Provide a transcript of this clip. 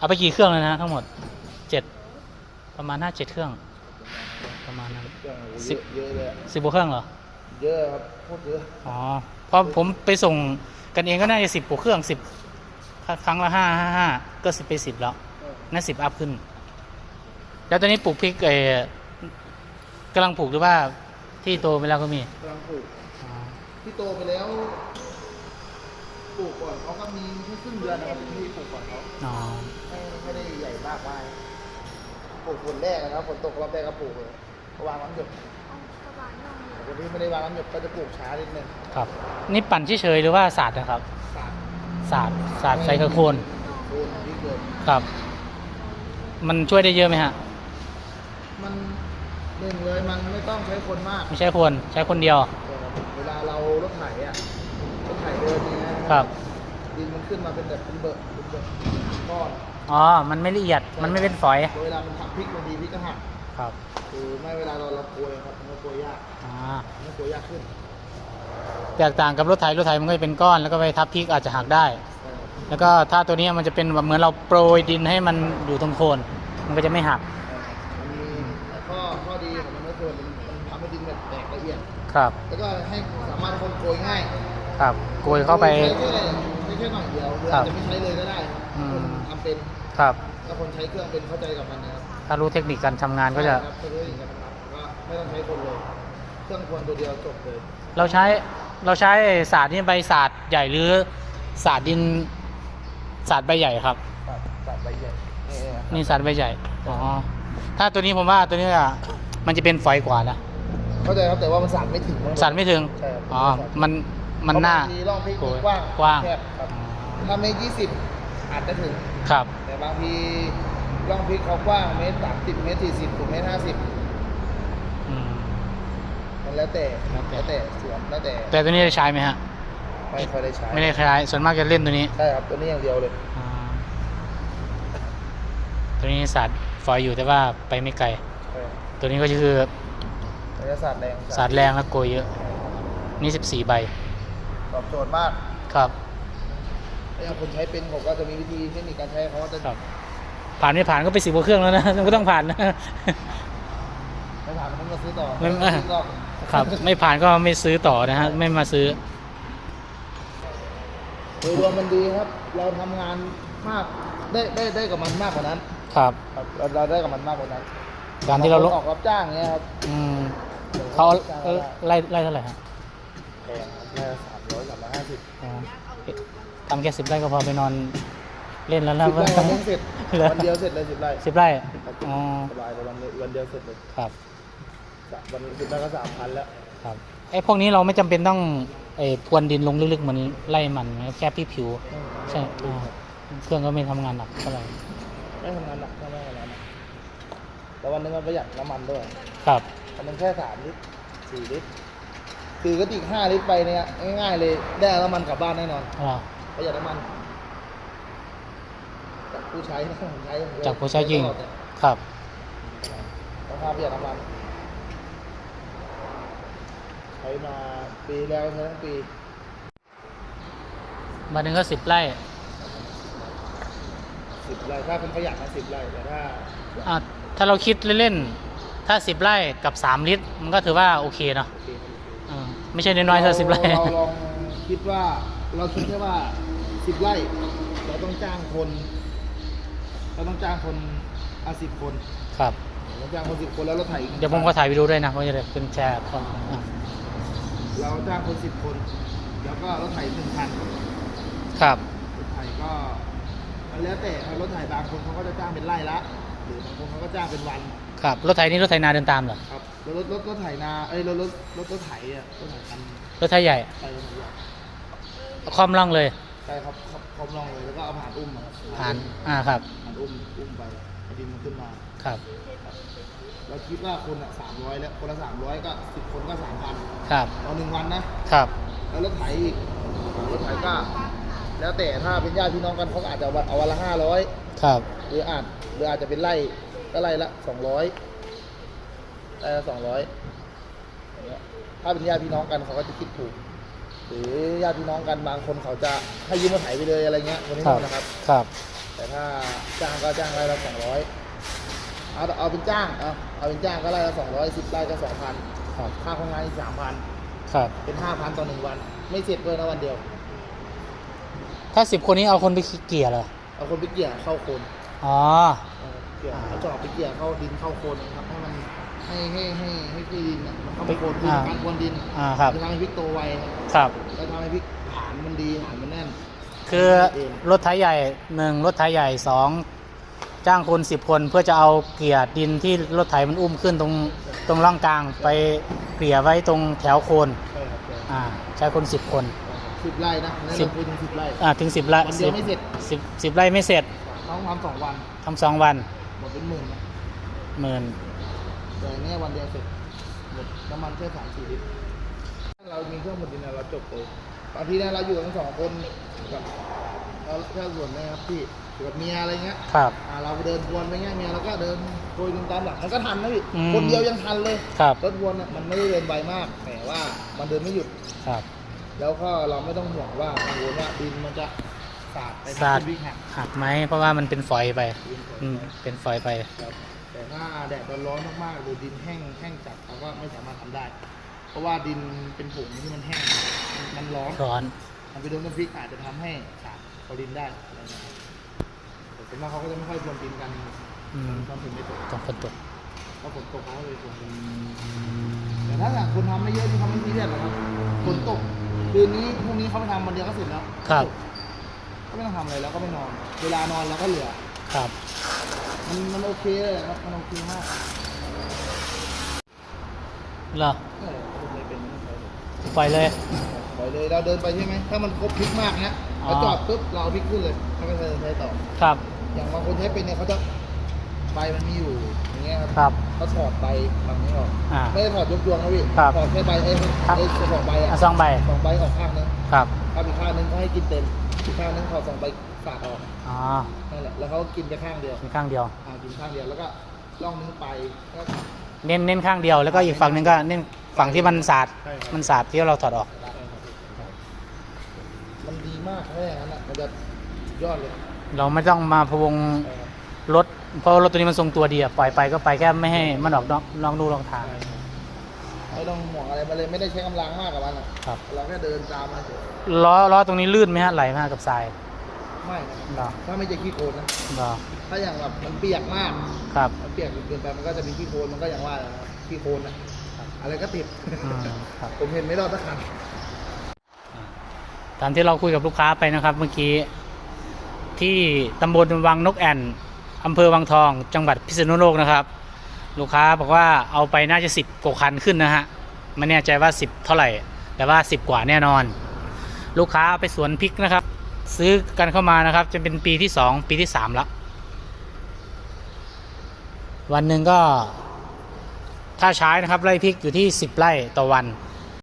เอาไปกี่เครื่องเลยนะทั้งหมดเจ็ดประมาณห้าเจ็ดเครื่อง ประมาณนั้นเครื่องโอ้โหสิบเยอะเยอะเลยอะสิบกว่าเครื่องเหรอ เยอะครับโคตรเยอะอ๋อเพราะผมไปส่งกันเองก็น่าจะสิบกว่าเครื่องสิบครั้งละห้าห้าห้าก็สิบไปสิบแล้วนั่นสิบอัพขึ้น แล้วตอนนี้ปลูกพริกเออกำลังปลูกหรือว่าที่โตไปแล้วก็มีกำลังปลูกอ๋อที่โตไปแล้วปลูกก่อนเขาก็มีแค่ครึ่งเดือนนะครับที่ปลูกก่อนเขา อ๋อ มากมายปลูกฝนแรกนะครับฝนตกรอบแรกก็ปลูกเลยก็วางน้ำหยดแต่คนที่ไม่ได้วางน้ำหยดก็จะปลูกช้านิดนึงครับ นี่ปั่นเฉยๆหรือว่าศาสตร์นะครับสาดศาสตร์ศาสตร์ใส่กระโคนโดนที่เกิดครับ มันช่วยได้เยอะไหมฮะมันหนึ่งเลยมันไม่ต้องใช้คนมากไม่ใช่คนใช้คนเดียวเวลาเรารถไถอะรถไถเดินเนี้ยครับ ดินมันขึ้นมาเป็นแบบเป็นเบอะเป็นเบอะก้อน อ๋อ มันไม่ละเอียด มันไม่เป็นฝอย เวลามันหักพริกบางทีพริกก็หัก ครับ คือไม่เวลาเราเราโกยครับมันก็โกยยากอ่ามันก็โกยยากขึ้น แตกต่างกับรถไถ รถไถมันก็จะเป็นก้อน แล้วก็ไปทับพริกอาจจะหักได้ แล้วก็ถ้าตัวนี้มันจะเป็นแบบเหมือนเราโปรยดินให้มันอยู่ตรงโคน มันก็จะไม่หัก มันมีข้อข้อดีของมันก็คือมันมันทำให้ดินแบบแตกละเอียด ครับ แล้วก็ให้สามารถคนโกยง่าย ครับ โกยเข้าไป ใช้แค่ใช้แค่หน่อยเดียวหรือครัอาบจจะไม่ใช้เลยก็ได้อืมคนทำเป็น ครับถ้าคนใช้เครื่องเป็นเข้าใจกับมันนะครับถ้ารู้เทคนิคการทำงานก็จะ ใช่ครับก็เลยการทำก็ไม่ต้องใช้คนเลย เครื่องควรตัวเดียวจบเลยเราใช้เราใช้ศาสตร์นี่ใบศาสตร์ใหญ่หรือศาสตร์ดินศาสตร์ใบใหญ่ครับ ตัดตัดใบใหญ่นี่นะครับนี่ศาสตร์ใบใหญ่อ๋อถ้าตัวนี้ผมว่าตัวนี้อะมันจะเป็นฝอยกว่านะเข้าใจครับแต่ว่ามันสั่นไม่ถึงมั้งสั่นไม่ถึงใช่ครับอ๋อมันมันหน้า เพระบงทีร่องพริกโกยกว้างกว้าง แคบครับถ้าเมตรยี่สิบอาจจะถึง ครับ แต่ บางทีร่องพริกเขากว้างเมตรสามสิบเมตรสี่สิบถึงเมตรห้าสิบอืม มันแล้วแต่แล้วแต่ แล้วแต่สวนแล้วแต่แต่ตัวนี้ได้ใช้ไหมฮะ ไม่ค่อยได้ใช้ไม่ได้ใช้ส่วนมากจะเล่นตัวนี้ใช่ครับตัวนี้อย่างเดียวเลยอ่าตัวนี้ศาสตร์ฝอยอยู่แต่ว่าไปไม่ไกล ใช่ตัวนี้ก็คือระยะศาสตร์แรงศาสตร์แรงและโกยเยอะ นี่สิบสี่ใบตอบโจทย์มาก ครับถ้า อย่างคนใช้เป็นผมก็จะมีวิธีเทคนิคการใช้เขาก็จะครับ ผ่านไม่ผ่านก็ไปสิบกว่าเครื่องแล้วนะ มันก็ต้องผ่านนะ ไม่ผ่านมันก็ซื้อต่อไม่ไม่ ซื้อต่อครับ ไม่ผ่านก็ไม่ซื้อต่อนะฮะ ไม่มาซื้อ โดยรวมมันดีครับ เราทำงานมากได้ได้ได้กับมันมากกว่านั้น ครับ ครับเราเราได้กับมันมากกว่านั้นการที่เราลบงงคนออกรับจ้างเงี้ยครับอืมเขาเอ่อไล่ไล่เท่าไหร่ฮะแพงแค่สามร้อยสามร้อยห้าสิบอ๋อ ทำแค่สิบไร่ก็พอไปนอนเล่นแล้วนะสิบไร่วันเดียวเสร็จหรอวันเดียวเสร็จเลยสิบไร่สิบไร่ครับอ๋อสบายเลยวันเดียววันเดียวเสร็จเลยครับสามวันสิบไร่ก็สามพันแล้วครับไอ้พวกนี้เราไม่จำเป็นต้องไอ้พรวนดินลงลึกๆเหมือนไล่มันนะแค่พี่ผิว ใช่อ่าเครื่องก็ไม่ทำงานหนักเท่าไหร่ไม่ทำงานหนักไม่ทำงานหนักแล้ววันหนึงมันประหยัดน้ำมันด้วย ครับอันนึงแค่สามลิตรสี่ลิตร คือกระติกห้าลิตรไปเนี่ยง่ายๆเลยได้น้ำมันกลับบ้านแน่นอนอ่า ประหยัดน้ำมัน จากผู้ใช้นะผมใช้อย่างเดียวจากผู้ใช้จริงตลอดเนี่ยครับราคาประหยัดน้ำมัน ใช้มาปีแล้วใช้ทั้งปีมาถึงก็สิบไร่สิบไร่ถ้าเป็นประหยัดนะสิบไร่แต่ถ้าอ่าถ้าเราคิดเล่นๆ ถ้าสิบไร่กับสามลิตร มันก็ถือว่าโอเคเนาะโอเคครับอ่าไม่ใช่น้อยๆถ้าสิบไร่ เราลองคิดว่าเราคิดแค่ว่า สิบไร่ เราต้องจ้างคน เราต้องจ้างคนอาสิบคนครับ เราจ้างคนสิบคนแล้วเราถ่ายเดี๋ยวผมก็ถ่ายวิดีโอด้วยนะเพราะจะได้ขึ้นแชร์คนอ่าเราจ้างคนสิบคน แล้วก็รถไถหนึ่งคันครับรถไถก็มันแล้วแต่ครับรถไถบางคนเขาก็จะจ้างเป็นไร่ละ หรือบางคนเขาก็จ้างเป็นวัน ครับ รถไถนี่รถไถนาเดินตามเหรอ ครับแล้วรถรถรถไถนา เอ้ยรถรถรถรถไถอะรถไถคันรถไถใหญ่ ไปรถไถใหญ่ คอมล่องเลยใช่ครับครับพร้อมลองเลยแล้วก็เอาผ่านอุ้มอะครับผ่านอ่าครับผ่านอุ้มอุ้มไปเอาดินมันขึ้นมา ครับเราคิดว่าคนอะสามร้อยแล้วคนละสามร้อยก็สิบคนก็สามพันครับต่อหนึ่งวันนะครับแล้วรถไถอีกรถไถก็ แล้วแต่ถ้าเป็นญาติพี่น้องกันเขาก็อาจจะเอาวันละห้าร้อยครับหรืออาจหรืออาจจะเป็นไร่ก็ไร่ละสองร้อยไร่ละสองร้อยถ้าเป็นญาติพี่น้องกันเขาก็จะคิดถูก หรือญาติพี่น้องกันบางคนเขาจะให้ยืมมาไถไปเลยอะไรเงี้ยคนนี้ครับนะครับ ครับแแต่ถ้าจ้างก็จ้างไร่ละสองร้อยเอาเอาเป็นจ้างเอาเอาเป็นจ้างก็ไร่ละสองร้อยสิบไร่ก็สองพันครับ ค่าของงานอีกสามพันครับ เป็นห้าพันต่อหนึ่งวัน ไม่เสร็จเลยนะวันเดียว ถ้าสิบคนนี้เอาคนไปเกลี่ยเหรอเอาคนไปเกี่ยเข้าโคนอ๋อ เออเกี่ยเอาจอบไปเกี่ยเข้าดินเข้าโคนนะครับ ให้มันให้ให้ให้ให้ที่ดินน่ะมันเข้าไปโคนคืออ่า การพรวนดินอ่าครับ จะทำให้พริกโตไวครับครับแล้วทำให้พริกฐานมันดีฐานมันแน่น คือรถไถใหญ่หนึ่งรถไถใหญ่สองจ้างคนสิบคนเพื่อจะเอาเกลี่ยดินที่รถไถมันอุ้มขึ้นตรงตรงร่องกลางไปเกลี่ยไว้ตรงแถวโคนใช่ครับใช่อ่าใช้คนสิบคน สิบไร่นะนั่นสิบเราคุยถึงสิบไร่ อ่าถึงสิบไร่วันเดียวไม่เสร็จ สิบสิบไร่ไม่เสร็จต้องทำสองวันทำสองวันหมดเป็นหมื่นนะหมื่น แต่อันเนี้ยวันเดียวเสร็จหมดน้ำมันแค่สามสี่ลิตรถ้าเรามีเครื่องหมดดินนะเราจบเลยบางทีเนี่ยเราอยู่กันสองคนกับเราถ้าส่วนนะครับพี่อยู่กับเมียอะไรเงี้ยครับอ่าเราเดินวนไปเงี้ยเมียเราก็เดินโดยดินตามหลังมันก็ทันนะพี่อืม คนเดียวยังทันเลยครับรถวนเนี่ยมันไม่ได้เดินไวมากแต่ว่ามันเดินไม่หยุด ครับแล้วก็เราไม่ต้องห่วงว่ากังวลว่าดินมันจะสาดไปสาดทางที่วิ่งหักหักไหมเพราะว่ามันเป็นฝอยไปอืมเป็นฝอยไป ครับ แต่ถ้าแดดร้อนๆมากๆหรือดินแห้งแห้งจัดเราก็ไม่สามารถทำได้ เพราะว่าดินเป็นผงที่มันแห้ง มันร้อนร้อนมันไปโดนน้ำพริกอาจจะทำให้ขาดคลอรินได้อะไรเงี้ยครับแต่ส่วนมากเขาก็จะไม่ค่อยพรวนดินกันอืมตอนฝนไม่ตกต้องฝนตกถ้าฝนตกเขาก็เลยพรวนดินแต่ถ้าอย่างคุณทำไม่เยอะที่เขาไม่ซีเรียสหรอกครับฝนตกคืนนี้พรุ่งนี้เขาไปทำวันเดียวก็เสร็จแล้ว ครับ ก็ไม่ต้องทำอะไรแล้วก็ไม่นอน เวลานอนเราก็เหลือ ครับ มันมันโอเคเลยครับ มันโอเคมากเหรอเออผมเลยเป็นไม่ใช่เลยปล่อยเลย ปล่อยเลยเราเดินไปใช่ไหม ถ้ามันครบพลิกมากเนี้ยอ๋อ เราจอดปุ๊บเราเอาพลิกขึ้นเลยแล้วก็เดินไปต่อ ครับ อย่างบางคนใช้เป็นเนี่ยเขาจะใบมันมีอยู่อย่างเงี้ยครับครับเขาถอดใบฝั่งนี้ออก อ่าไม่ได้ถอดยกยวงนะพี่ครับถอดแค่ใบไอ้ครับ ไอ้สองใบอะอะสองใบ สองใบออกข้างนึงครับถ้าอีกข้างนึงก็ให้กินเต็มอีกข้างนึงถอดสองใบ ฝาดออกอ๋อนั่นแหละแล้วเขาก็กินไปข้างเดียวมีข้างเดียว อ่ากินข้างเดียวแล้วก็ล่องนึงไปก็เน้นเน้นข้างเดียวแล้วก็อีกฝั่งหนึ่งก็เน้นฝั่งที่มันสาดใช่ครับ มันสาดที่เราถอดออก มันดีมากถ้าอย่างนั้นอะมันจะสุดยอดเลยเราไม่ต้องมาพะวงรถเพราะรถตัวนี้มันทรงตัวดีอะปล่อยไปก็ไปแค่ไม่ให้มันออกนอกนอกลู่นอกทางไม่ต้องห่วงอะไรมาเลยไม่ได้ใช้กำลังมากกับมันอะครับ เราแค่เดินตามมันเฉยล้อล้อตรงนี้ลื่นไหมฮะไหลมากกับทราย ไม่นะเหรอถ้าไม่ใช่ขี้โคลนนะ เหรอถ้าอย่างแบบมันเปียกมาก ครับ มันเปียกจนเกินไปมันก็จะมีขี้โคลนมันก็อย่างว่าแหละครับขี้โคลนอะอะไรก็ติด อืมครับ ผมเห็นไม่รอดสักคัน ตามที่เราคุยกับลูกค้าไปนะครับ เมื่อกี้ ที่ตำบลวังนกแอ่นอำเภอวังทอง จังหวัดพิษณุโลกนะครับ ลูกค้าบอกว่าเอาไปน่าจะสิบกว่าคันขึ้นนะฮะไม่แน่ใจว่าสิบเท่าไหร่ แต่ว่าสิบกว่าแน่นอน ลูกค้าเอาไปสวนพริกนะครับ ซื้อกันเข้ามานะครับ จะเป็นปีที่สองปีที่สามแล้ววันหนึ่งก็ ถ้าใช้นะครับไร่พริกอยู่ที่สิบไร่ต่อวัน